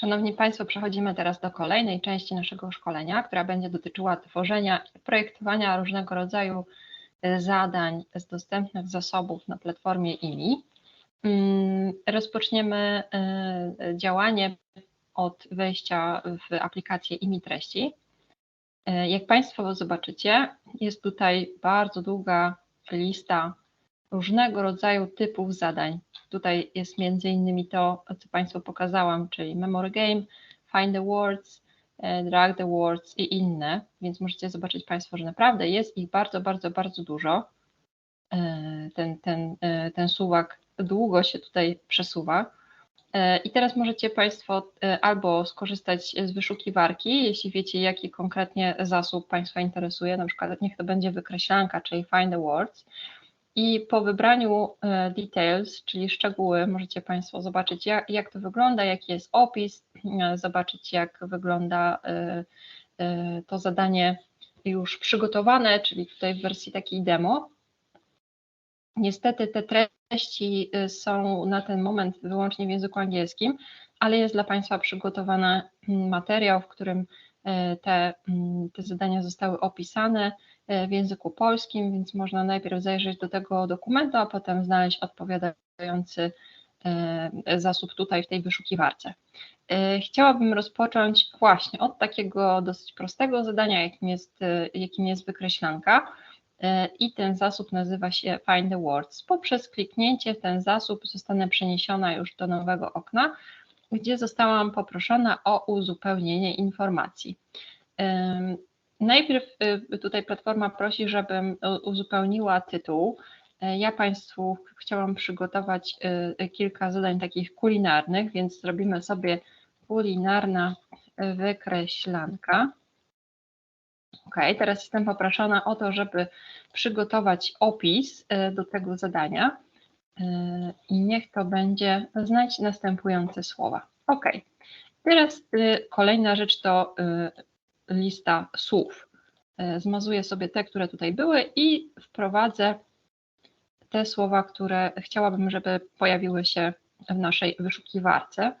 Szanowni Państwo, przechodzimy teraz do kolejnej części naszego szkolenia, która będzie dotyczyła tworzenia i projektowania różnego rodzaju y, zadań z dostępnych zasobów na platformie IMI. Mm, rozpoczniemy y, działanie od wejścia w aplikację IMI treści. Jak Państwo zobaczycie, jest tutaj bardzo długa lista różnego rodzaju typów zadań. Tutaj jest między innymi to, co Państwu pokazałam, czyli Memory Game, Find the Words, e, Drag the Words i inne, więc możecie zobaczyć Państwo, że naprawdę jest ich bardzo, bardzo, bardzo dużo. E, ten, ten, e, ten suwak długo się tutaj przesuwa. I teraz możecie Państwo albo skorzystać z wyszukiwarki, jeśli wiecie, jaki konkretnie zasób Państwa interesuje, na przykład niech to będzie wykreślanka, czyli Find the Words, i po wybraniu e, details, czyli szczegóły, możecie Państwo zobaczyć, jak, jak to wygląda, jaki jest opis, e, zobaczyć, jak wygląda e, to zadanie już przygotowane, czyli tutaj w wersji takiej demo. Niestety te treści są na ten moment wyłącznie w języku angielskim, ale jest dla Państwa przygotowany materiał, w którym te, te zadania zostały opisane w języku polskim, więc można najpierw zajrzeć do tego dokumentu, a potem znaleźć odpowiadający e, zasób tutaj w tej wyszukiwarce. E, chciałabym rozpocząć właśnie od takiego dosyć prostego zadania, jakim jest, jakim jest wykreślanka i ten zasób nazywa się Find the Words. Poprzez kliknięcie w ten zasób zostanę przeniesiona już do nowego okna, gdzie zostałam poproszona o uzupełnienie informacji. Najpierw y, tutaj platforma prosi, żebym uzupełniła tytuł. E, ja Państwu chciałam przygotować y, kilka zadań takich kulinarnych, więc zrobimy sobie kulinarna wykreślanka. Ok, teraz jestem poproszona o to, żeby przygotować opis y, do tego zadania i niech to będzie znać następujące słowa. Ok, teraz kolejna rzecz to lista słów. E, zmazuję sobie te, które tutaj były i wprowadzę te słowa, które chciałabym, żeby pojawiły się w naszej wyszukiwarce.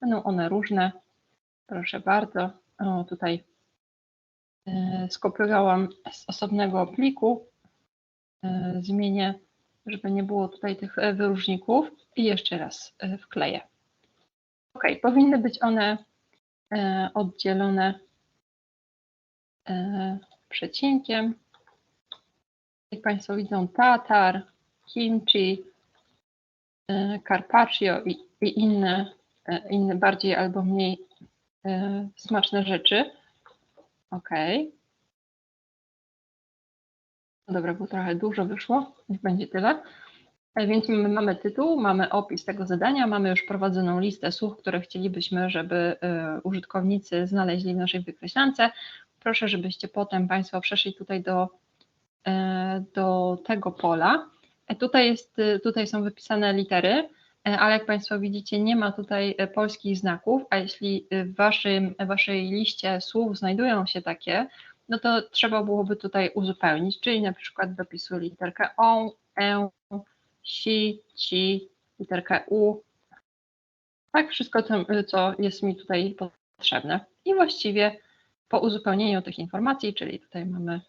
Będą one różne. Proszę bardzo. O, tutaj e, skopiowałam z osobnego pliku. E, zmienię, żeby nie było tutaj tych wyróżników i jeszcze raz wkleję. Ok, powinny być one oddzielone przecinkiem. Jak Państwo widzą, tatar, kimchi, e, carpaccio i, i inne, e, inne bardziej albo mniej smaczne rzeczy. Ok. No dobra, bo trochę dużo wyszło, niech będzie tyle. Więc mamy tytuł, mamy opis tego zadania, mamy już prowadzoną listę słów, które chcielibyśmy, żeby użytkownicy znaleźli w naszej wykreślance proszę, żebyście potem Państwo przeszli tutaj do, e, do tego pola. E, tutaj, jest, e, tutaj są wypisane litery, ale jak Państwo widzicie, nie ma tutaj polskich znaków, a jeśli w waszym, waszej liście słów znajdują się takie, no to trzeba byłoby tutaj uzupełnić, czyli na przykład dopisuję literkę o, e, si, ci, literkę u, tak, wszystko to, co jest mi tutaj potrzebne. I właściwie po uzupełnieniu tych informacji, czyli tutaj mamy,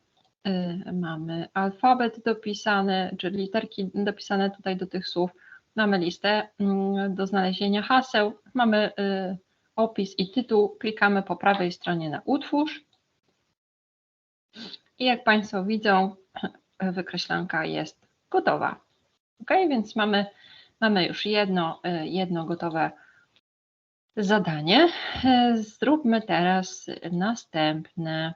y, mamy alfabet dopisany, czyli literki dopisane tutaj do tych słów, mamy listę y, do znalezienia haseł, mamy y, opis i tytuł, klikamy po prawej stronie na utwórz. I jak Państwo widzą, wykreślanka jest gotowa. Ok, więc mamy, mamy już jedno, y, jedno gotowe zadanie. E, zróbmy teraz następne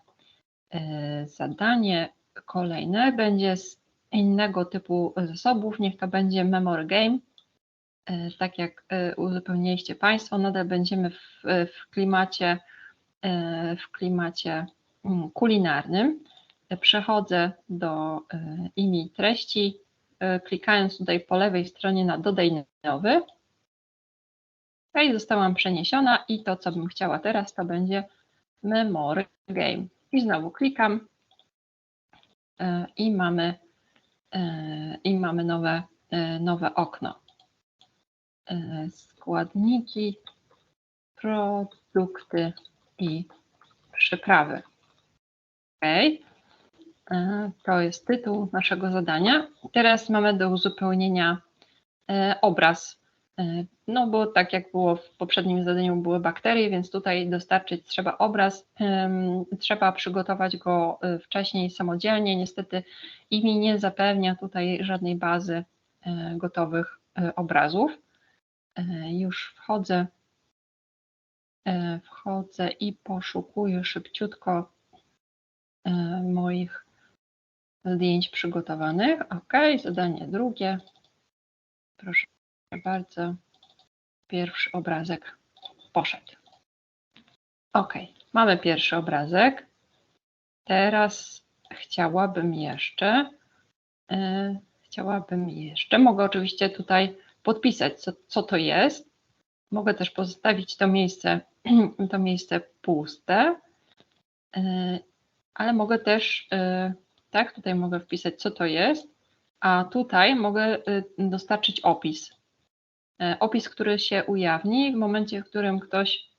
e, zadanie. Kolejne będzie z innego typu zasobów. Niech to będzie memory game. E, tak jak uzupełniliście Państwo, nadal będziemy w, w klimacie w klimacie mm, kulinarnym. Przechodzę do imi treści, klikając tutaj po lewej stronie na dodaj nowy zostałam przeniesiona i to, co bym chciała teraz, to będzie Memory Game. I znowu klikam e, i mamy, e, i mamy nowe, e, nowe okno. Składniki produkty i przyprawy. OK. To jest tytuł naszego zadania. Teraz mamy do uzupełnienia obraz. E, no bo tak jak było w poprzednim zadaniu były bakterie, więc tutaj dostarczyć trzeba obraz. Trzeba przygotować go e, wcześniej samodzielnie. Niestety IMI nie zapewnia tutaj żadnej bazy gotowych obrazów. Już wchodzę E, wchodzę i poszukuję szybciutko e, moich zdjęć przygotowanych. Ok, zadanie drugie. Proszę bardzo. Pierwszy obrazek poszedł. Ok, mamy pierwszy obrazek. Teraz chciałabym jeszcze, e, chciałabym jeszcze, mogę oczywiście tutaj podpisać, co, co to jest. Mogę też pozostawić to miejsce to miejsce puste, e, ale mogę też, e, tak, tutaj mogę wpisać, co to jest, a tutaj mogę e, dostarczyć opis. Opis, który się ujawni w momencie, w którym ktoś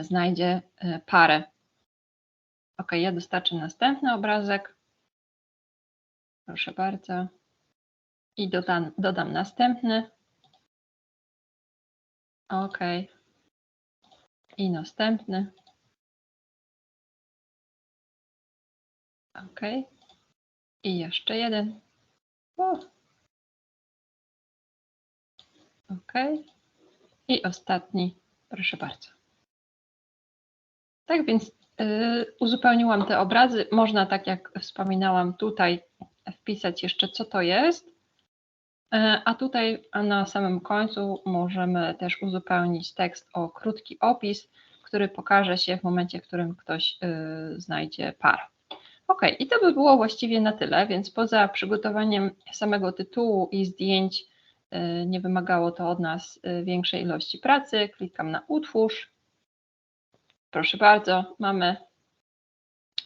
znajdzie parę. Ok, ja dostarczę następny obrazek. Proszę bardzo. I dodam, dodam następny. Ok. I następny. OK. I jeszcze jeden. O. OK. I ostatni. Proszę bardzo. Tak więc yy, uzupełniłam te obrazy. Można, tak jak wspominałam, tutaj wpisać jeszcze, co to jest. E, a tutaj na samym końcu możemy też uzupełnić tekst o krótki opis, który pokaże się w momencie, w którym ktoś y, znajdzie par. Ok, i to by było właściwie na tyle, więc poza przygotowaniem samego tytułu i zdjęć y, nie wymagało to od nas y, większej ilości pracy. Klikam na utwórz. Proszę bardzo, mamy,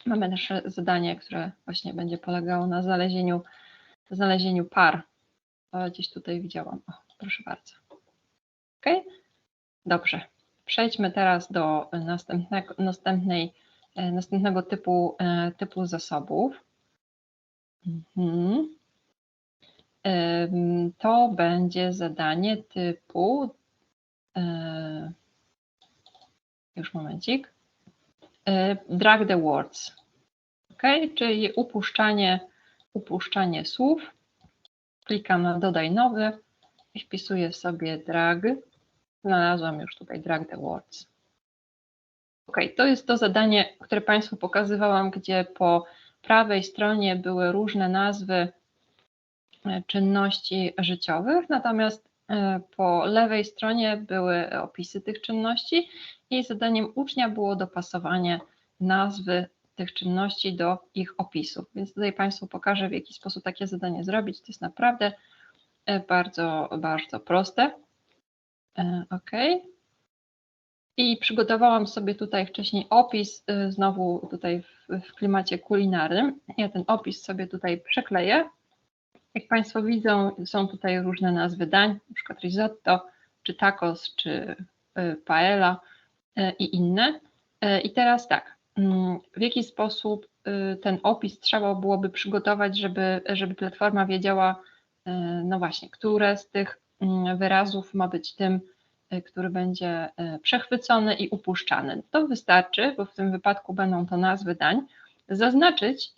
mamy nasze zadanie, które właśnie będzie polegało na znalezieniu, znalezieniu par gdzieś tutaj widziałam. O, proszę bardzo. OK? Dobrze. Przejdźmy teraz do następnego, następnej, e, następnego typu, typu zasobów. Mhm. To będzie zadanie typu e, już momencik. Drag the words. OK, czyli upuszczanie, upuszczanie słów Klikam na dodaj nowy i wpisuję sobie drag. Znalazłam już tutaj drag the words. Ok, to jest to zadanie, które Państwu pokazywałam, gdzie po prawej stronie były różne nazwy e, czynności życiowych, natomiast e, po lewej stronie były opisy tych czynności i zadaniem ucznia było dopasowanie nazwy tych czynności do ich opisów. Więc tutaj Państwu pokażę, w jaki sposób takie zadanie zrobić. To jest naprawdę e, bardzo, bardzo proste. E, OK. I przygotowałam sobie tutaj wcześniej opis, znowu tutaj w, w klimacie kulinarnym. Ja ten opis sobie tutaj przekleję. Jak Państwo widzą, są tutaj różne nazwy dań, na przykład risotto, czy tacos, czy paella i inne. I teraz tak, Mm, w jaki sposób y, ten opis trzeba byłoby przygotować, żeby, żeby platforma wiedziała, y, no właśnie, które z tych mm, wyrazów ma być tym, y, który będzie przechwycony i upuszczany. To wystarczy, bo w tym wypadku będą to nazwy dań, zaznaczyć,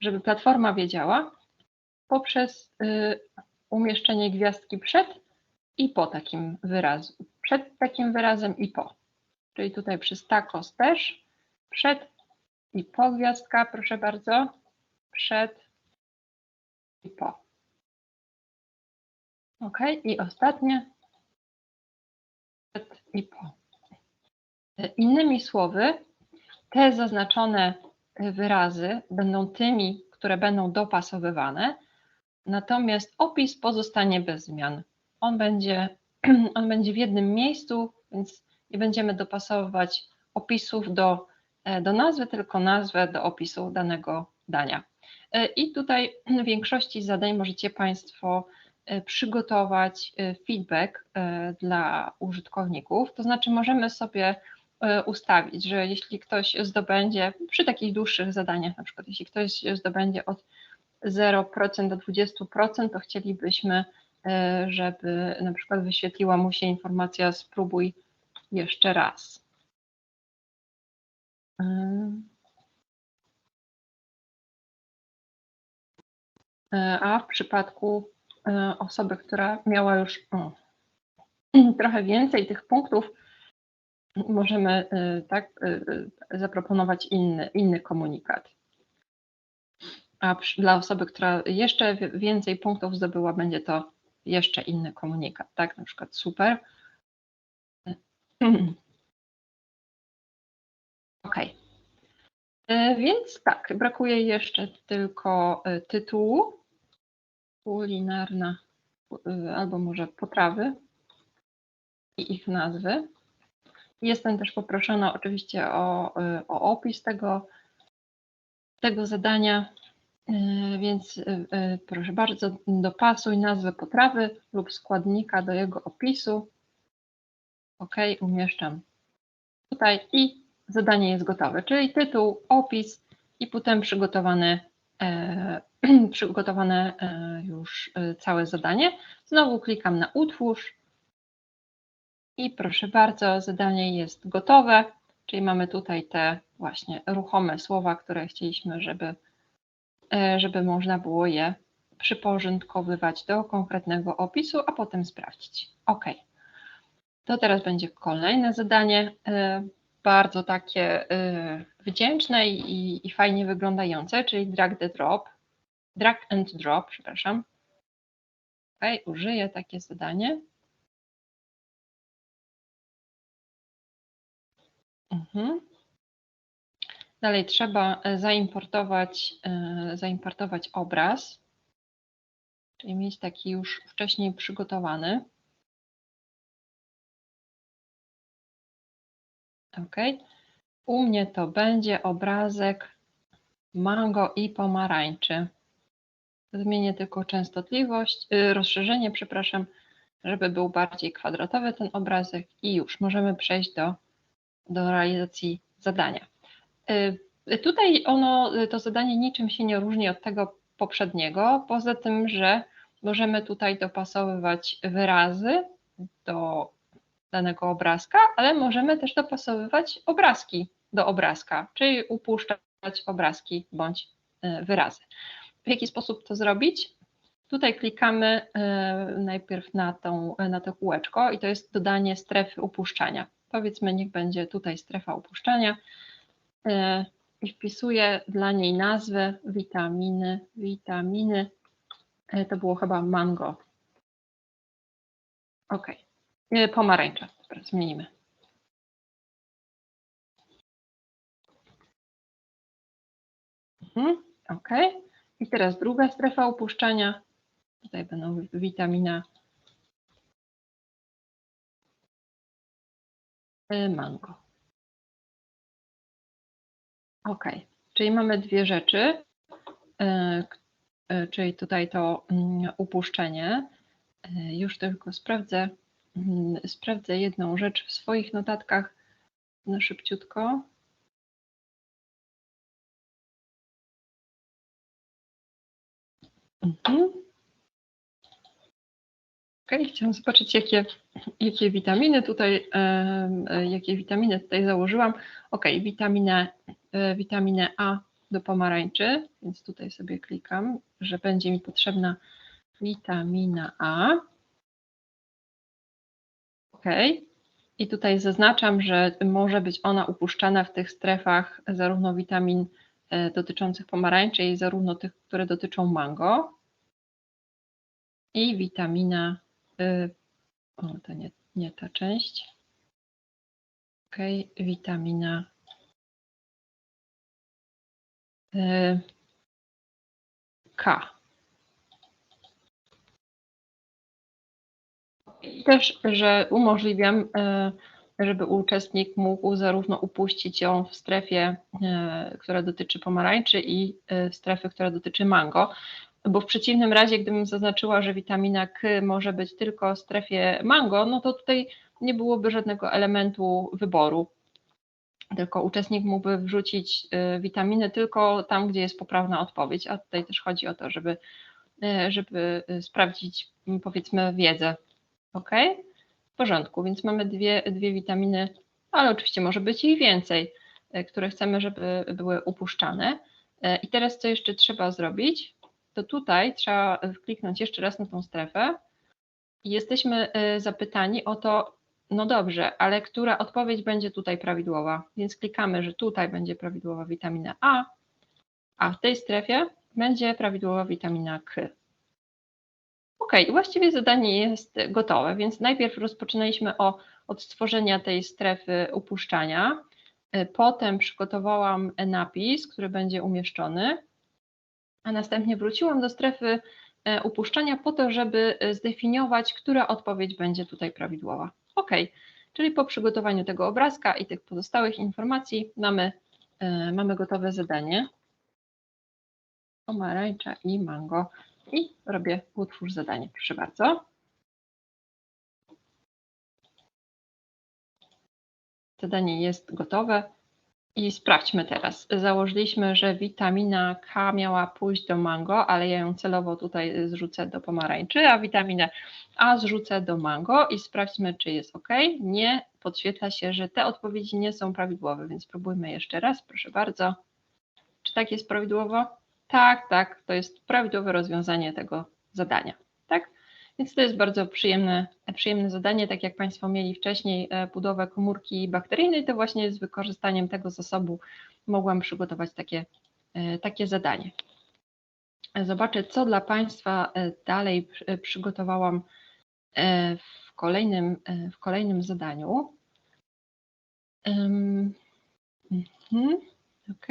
żeby platforma wiedziała poprzez umieszczenie gwiazdki przed i po takim wyrazu. Przed takim wyrazem i po. Czyli tutaj przy tacos też przed i po gwiazdka, proszę bardzo. Przed i po. Ok, i ostatnie. Przed i po. Innymi słowy, te zaznaczone wyrazy będą tymi, które będą dopasowywane, natomiast opis pozostanie bez zmian. On będzie, on będzie w jednym miejscu, więc nie będziemy dopasowywać opisów do E, do nazwy, tylko nazwę do opisu danego dania. E, I tutaj w większości zadań możecie Państwo przygotować feedback dla użytkowników. To znaczy, możemy sobie ustawić, że jeśli ktoś zdobędzie przy takich dłuższych zadaniach, na przykład jeśli ktoś zdobędzie od 0% do 20%, to chcielibyśmy, żeby na przykład wyświetliła mu się informacja spróbuj jeszcze raz. A w przypadku e, osoby, która miała już trochę więcej tych punktów, możemy e, tak e, zaproponować inny, inny komunikat. A dla osoby, która jeszcze więcej punktów zdobyła, będzie to jeszcze inny komunikat, tak? Na przykład super. OK. E, więc tak, brakuje jeszcze tylko e, tytułu. Kulinarna, e, albo może potrawy i ich nazwy. Jestem też poproszona oczywiście o, o opis tego, tego zadania, więc proszę bardzo, dopasuj nazwę potrawy lub składnika do jego opisu. OK, umieszczam tutaj i zadanie jest gotowe, czyli tytuł, opis i potem przygotowane, e, przygotowane e, już e, całe zadanie. Znowu klikam na utwórz i proszę bardzo, zadanie jest gotowe, czyli mamy tutaj te właśnie ruchome słowa, które chcieliśmy, żeby, e, żeby można było je przyporządkowywać do konkretnego opisu, a potem sprawdzić. OK. To teraz będzie kolejne zadanie. E, bardzo takie y, wdzięczne i, i fajnie wyglądające, czyli drag the drop, drag and drop, przepraszam. Ok, użyję takie zadanie. Mhm. Dalej trzeba e, zaimportować, e, zaimportować obraz, czyli mieć taki już wcześniej przygotowany. Ok. U mnie to będzie obrazek mango i pomarańczy. Zmienię tylko częstotliwość, yy, rozszerzenie, przepraszam, żeby był bardziej kwadratowy ten obrazek i już możemy przejść do, do realizacji zadania. Yy, tutaj ono, to zadanie niczym się nie różni od tego poprzedniego, poza tym, że możemy tutaj dopasowywać wyrazy do danego obrazka, ale możemy też dopasowywać obrazki do obrazka, czyli upuszczać obrazki bądź e, wyrazy. W jaki sposób to zrobić? Tutaj klikamy najpierw na, tą, na to kółeczko i to jest dodanie strefy upuszczania. Powiedzmy, niech będzie tutaj strefa upuszczania i wpisuję dla niej nazwę witaminy, witaminy, to było chyba mango. OK. Pomarańcza. Dobra, zmienimy. Mhm, ok. I teraz druga strefa upuszczania. Tutaj będą witamina mango. Ok, czyli mamy dwie rzeczy, e, e, czyli tutaj to mm, upuszczenie. E, już tylko sprawdzę, Mm, sprawdzę jedną rzecz w swoich notatkach na szybciutko. Mhm. Ok, chciałam zobaczyć, jakie, jakie witaminy tutaj, e, jakie witaminy tutaj założyłam. Ok, witaminę, e, witaminę A do pomarańczy, więc tutaj sobie klikam, że będzie mi potrzebna witamina A. OK. I tutaj zaznaczam, że może być ona upuszczana w tych strefach zarówno witamin e, dotyczących pomarańczy, jak i zarówno tych, które dotyczą mango. I witamina, o to nie, nie ta część. OK, witamina e, K. też, że umożliwiam, e, żeby uczestnik mógł zarówno upuścić ją w strefie, która dotyczy pomarańczy i strefy, która dotyczy mango. Bo w przeciwnym razie, gdybym zaznaczyła, że witamina K może być tylko w strefie mango, no to tutaj nie byłoby żadnego elementu wyboru. Tylko uczestnik mógłby wrzucić y, witaminy tylko tam, gdzie jest poprawna odpowiedź, a tutaj też chodzi o to, żeby, y, żeby sprawdzić powiedzmy wiedzę. Ok? W porządku, więc mamy dwie, dwie witaminy, ale oczywiście może być ich więcej, y, które chcemy, żeby były upuszczane. I teraz co jeszcze trzeba zrobić? To tutaj trzeba kliknąć jeszcze raz na tą strefę i jesteśmy zapytani o to, no dobrze, ale która odpowiedź będzie tutaj prawidłowa? Więc klikamy, że tutaj będzie prawidłowa witamina A, a w tej strefie będzie prawidłowa witamina K. Ok, właściwie zadanie jest gotowe, więc najpierw rozpoczynaliśmy o, od stworzenia tej strefy upuszczania. E, potem przygotowałam napis, który będzie umieszczony, a następnie wróciłam do strefy e, upuszczania po to, żeby zdefiniować, która odpowiedź będzie tutaj prawidłowa. OK, czyli po przygotowaniu tego obrazka i tych pozostałych informacji mamy, yy, mamy gotowe zadanie. Pomarańcza i mango. I robię utwórz zadanie, proszę bardzo. Zadanie jest gotowe. I sprawdźmy teraz. Założyliśmy, że witamina K miała pójść do mango, ale ja ją celowo tutaj zrzucę do pomarańczy, a witaminę A zrzucę do mango i sprawdźmy, czy jest ok. Nie, podświetla się, że te odpowiedzi nie są prawidłowe, więc spróbujmy jeszcze raz, proszę bardzo. Czy tak jest prawidłowo? Tak, tak, to jest prawidłowe rozwiązanie tego zadania. Więc to jest bardzo przyjemne, przyjemne zadanie, tak jak Państwo mieli wcześniej e, budowę komórki bakteryjnej, to właśnie z wykorzystaniem tego zasobu mogłam przygotować takie, e, takie zadanie. Zobaczę, co dla Państwa e, dalej przygotowałam w kolejnym, w kolejnym zadaniu. Mhm. Ok.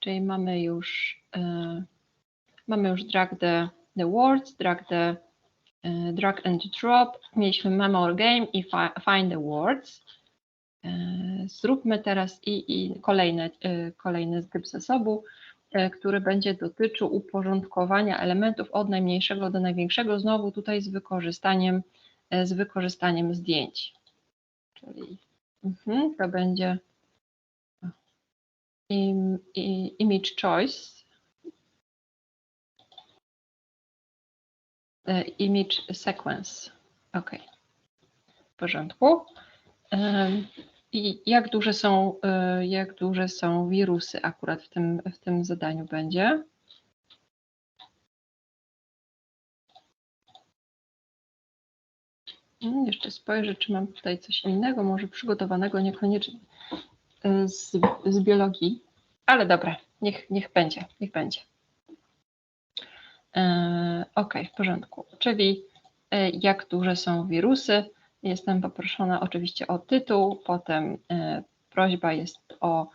Czyli mamy już, mamy już drag the the words, drag the uh, drag and drop, mieliśmy memory game i find the words. Uh, zróbmy teraz i, i kolejny, uh, kolejny zgryb zasobu, który będzie dotyczył uporządkowania elementów od najmniejszego do największego, znowu tutaj z wykorzystaniem, z wykorzystaniem zdjęć. Czyli -huh, to będzie im, image choice, image sequence. OK. W porządku. I jak duże są, e, jak duże są wirusy akurat w tym, w tym zadaniu będzie? Hmm, jeszcze spojrzę, czy mam tutaj coś innego, może przygotowanego niekoniecznie e, z, z biologii, ale dobra, niech, niech będzie, niech będzie. E, OK, w porządku. Czyli e, jak duże są wirusy? Jestem poproszona oczywiście o tytuł, potem e, prośba jest o,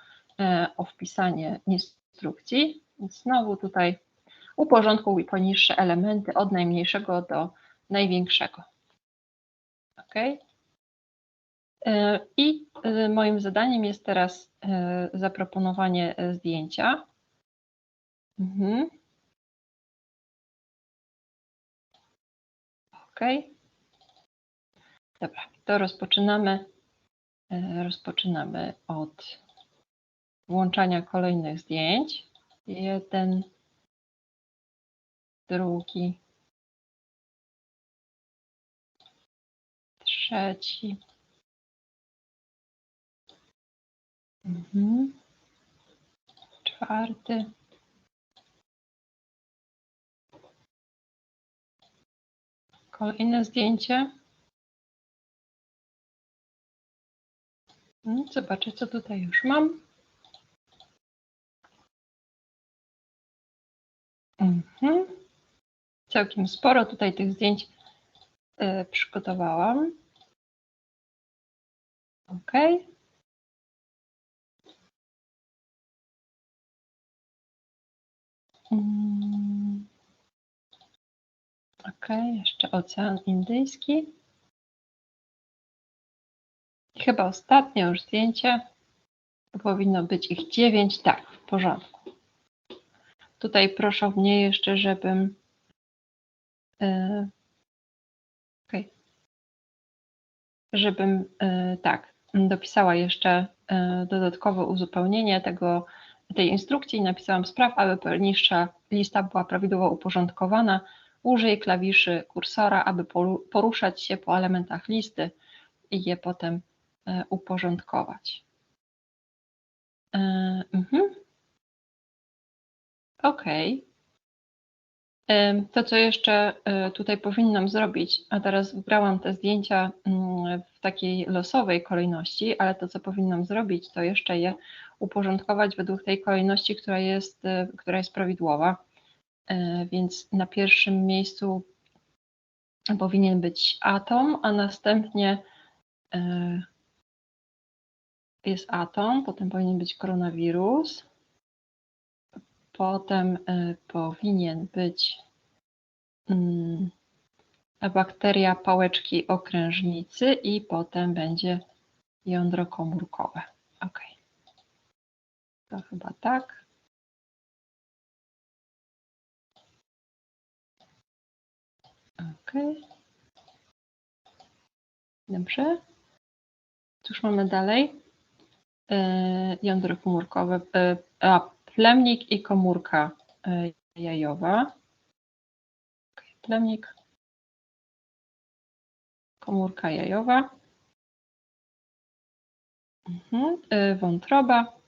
o wpisanie instrukcji. Znowu tutaj uporządkuj poniższe elementy od najmniejszego do największego. OK. I moim zadaniem jest teraz zaproponowanie zdjęcia. Mhm. OK. Dobra, to rozpoczynamy. E, rozpoczynamy od włączania kolejnych zdjęć. Jeden, drugi, trzeci. Mhm. Czwarty. Kolejne zdjęcie. Hmm, zobaczę, co tutaj już mam. Mhm. Całkiem sporo tutaj tych zdjęć y, przygotowałam. OK. Mm. Ok, jeszcze Ocean Indyjski. Chyba ostatnie już zdjęcie. Powinno być ich dziewięć. Tak, w porządku. Tutaj proszą mnie jeszcze, żebym. Okay. Żebym tak, dopisała jeszcze dodatkowe uzupełnienie tego, tej instrukcji. Napisałam spraw, aby niższa lista była prawidłowo uporządkowana. Użyj klawiszy kursora, aby poruszać się po elementach listy i je potem uporządkować. Mhm. OK. To, co jeszcze e, tutaj powinnam zrobić, a teraz wybrałam te zdjęcia mm, w takiej losowej kolejności, ale to, co powinnam zrobić, to jeszcze je uporządkować według tej kolejności, która jest, e, która jest prawidłowa. E, więc na pierwszym miejscu powinien być atom, a następnie jest atom, potem powinien być koronawirus, potem y, powinien być mm, bakteria pałeczki okrężnicy i potem będzie jądro komórkowe. Ok. To chyba tak. Ok. Dobrze. Cóż mamy dalej? E, jądro komórkowe, e, a plemnik i komórka e, jajowa. Plemnik, komórka jajowa, mhm. wątroba,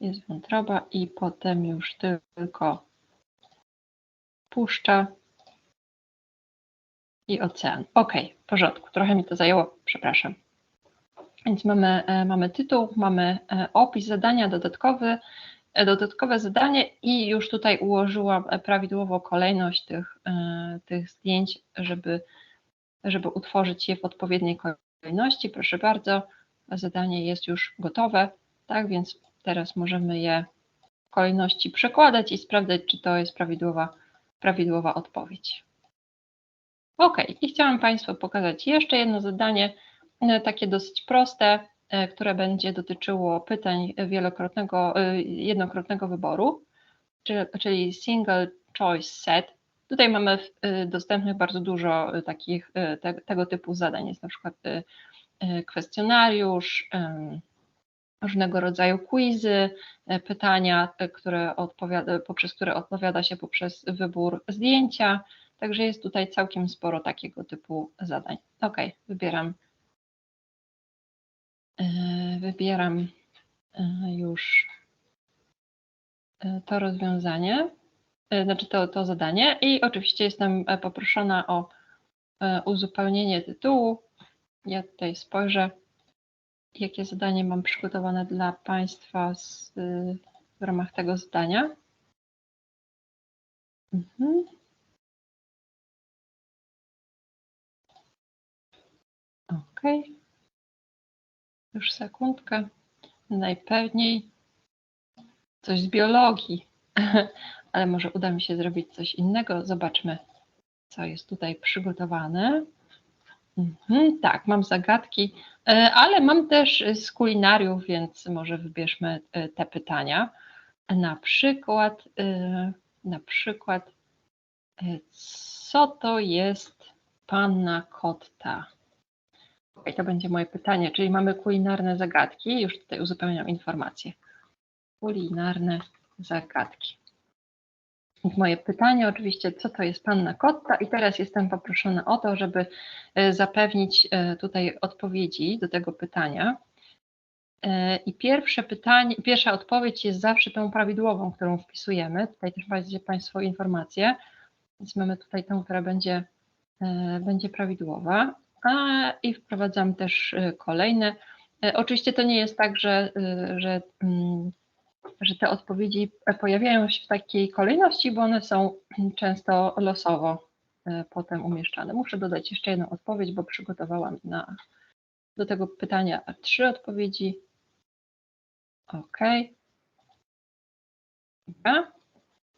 jest wątroba i potem już tylko puszcza i ocean. Ok, w porządku, trochę mi to zajęło, przepraszam. Więc mamy, e, mamy tytuł, mamy e, opis zadania dodatkowy, e, dodatkowe zadanie i już tutaj ułożyłam prawidłowo kolejność tych, tych zdjęć, żeby, żeby utworzyć je w odpowiedniej kolejności. Proszę bardzo, zadanie jest już gotowe, tak więc teraz możemy je w kolejności przekładać i sprawdzać, czy to jest prawidłowa, prawidłowa odpowiedź. Ok, i chciałam Państwu pokazać jeszcze jedno zadanie, E, takie dosyć proste, e, które będzie dotyczyło pytań wielokrotnego, e, jednokrotnego wyboru, czyli single choice set. Tutaj mamy dostępnych bardzo dużo takich te, tego typu zadań. Jest na przykład kwestionariusz, różnego rodzaju quizy, pytania, które odpowiada, poprzez które odpowiada się poprzez wybór zdjęcia. Także jest tutaj całkiem sporo takiego typu zadań. Ok, wybieram E, wybieram e, już e, to rozwiązanie, znaczy to, to zadanie i oczywiście jestem poproszona o uzupełnienie tytułu. Ja tutaj spojrzę, jakie zadanie mam przygotowane dla Państwa z, w ramach tego zadania. Mhm. OK. Już sekundkę. Najpewniej coś z biologii, ale może uda mi się zrobić coś innego. Zobaczmy, co jest tutaj przygotowane. Mhm, tak, mam zagadki, e, ale mam też z kulinariów, więc może wybierzmy e, te pytania. Na przykład, e, na przykład, co to jest panna kotta? I to będzie moje pytanie, czyli mamy kulinarne zagadki, już tutaj uzupełniam informacje. Kulinarne zagadki. Moje pytanie oczywiście, co to jest panna kotta i teraz jestem poproszona o to, żeby e, zapewnić e, tutaj odpowiedzi do tego pytania. E, I pierwsze pytanie, pierwsza odpowiedź jest zawsze tą prawidłową, którą wpisujemy. Tutaj też macie Państwo informacje, więc mamy tutaj tą, która będzie, będzie prawidłowa i wprowadzam też y, kolejne. E, oczywiście to nie jest tak, że, y, że, mm, że te odpowiedzi pojawiają się w takiej kolejności, bo one są często losowo e, potem umieszczane. Muszę dodać jeszcze jedną odpowiedź, bo przygotowałam na, do tego pytania trzy odpowiedzi. OK.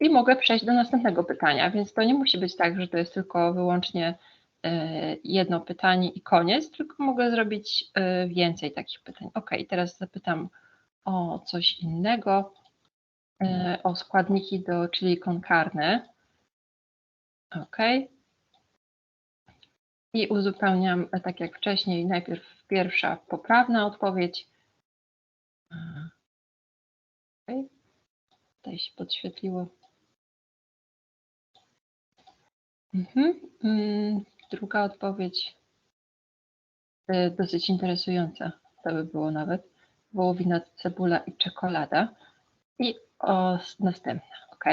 I mogę przejść do następnego pytania, więc to nie musi być tak, że to jest tylko wyłącznie jedno pytanie i koniec, tylko mogę zrobić e, więcej takich pytań. Ok, teraz zapytam o coś innego. e, o składniki do chili con carne. OK. I uzupełniam, e, tak jak wcześniej, najpierw pierwsza poprawna odpowiedź. OK. Tutaj się podświetliło. Mhm. Druga odpowiedź e, dosyć interesująca. To by było nawet. Wołowina, cebula i czekolada. I o, następna, ok?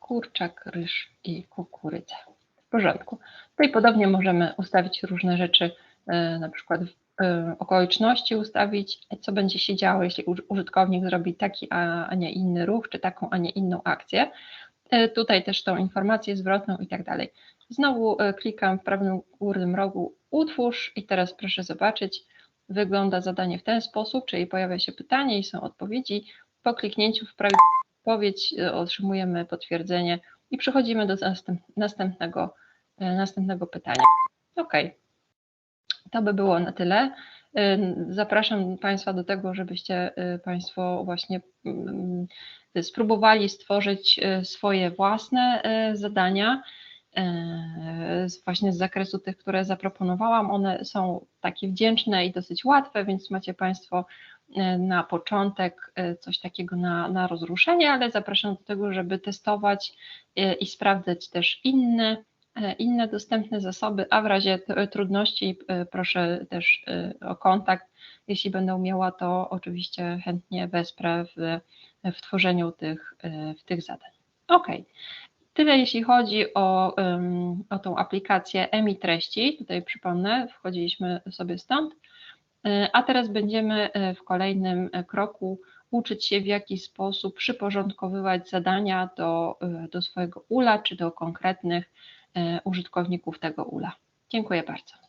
Kurczak, ryż i kukurydza. W porządku. Tutaj podobnie możemy ustawić różne rzeczy, e, na przykład e, okoliczności ustawić, co będzie się działo, jeśli użytkownik zrobi taki, a nie inny ruch, czy taką, a nie inną akcję. Tutaj też tą informację zwrotną i tak dalej. Znowu klikam w prawym górnym rogu utwórz i teraz proszę zobaczyć, wygląda zadanie w ten sposób, czyli pojawia się pytanie i są odpowiedzi. Po kliknięciu w odpowiedź e, otrzymujemy potwierdzenie i przechodzimy do następnego, e, następnego pytania. OK. To by było na tyle. Zapraszam Państwa do tego, żebyście Państwo właśnie spróbowali stworzyć swoje własne zadania właśnie z zakresu tych, które zaproponowałam. One są takie wdzięczne i dosyć łatwe, więc macie Państwo na początek coś takiego na, na rozruszenie, ale zapraszam do tego, żeby testować i sprawdzać też inne, inne dostępne zasoby, a w razie trudności proszę też o kontakt. Jeśli będę miała, to oczywiście chętnie wesprę w, w tworzeniu tych, w tych zadań. OK. Tyle jeśli chodzi o, o tą aplikację EMI treści. Tutaj przypomnę, wchodziliśmy sobie stąd. E, a teraz będziemy e, w kolejnym e, kroku uczyć się, w jaki sposób przyporządkowywać zadania do, do swojego ULA czy do konkretnych użytkowników tego ULA. Dziękuję bardzo.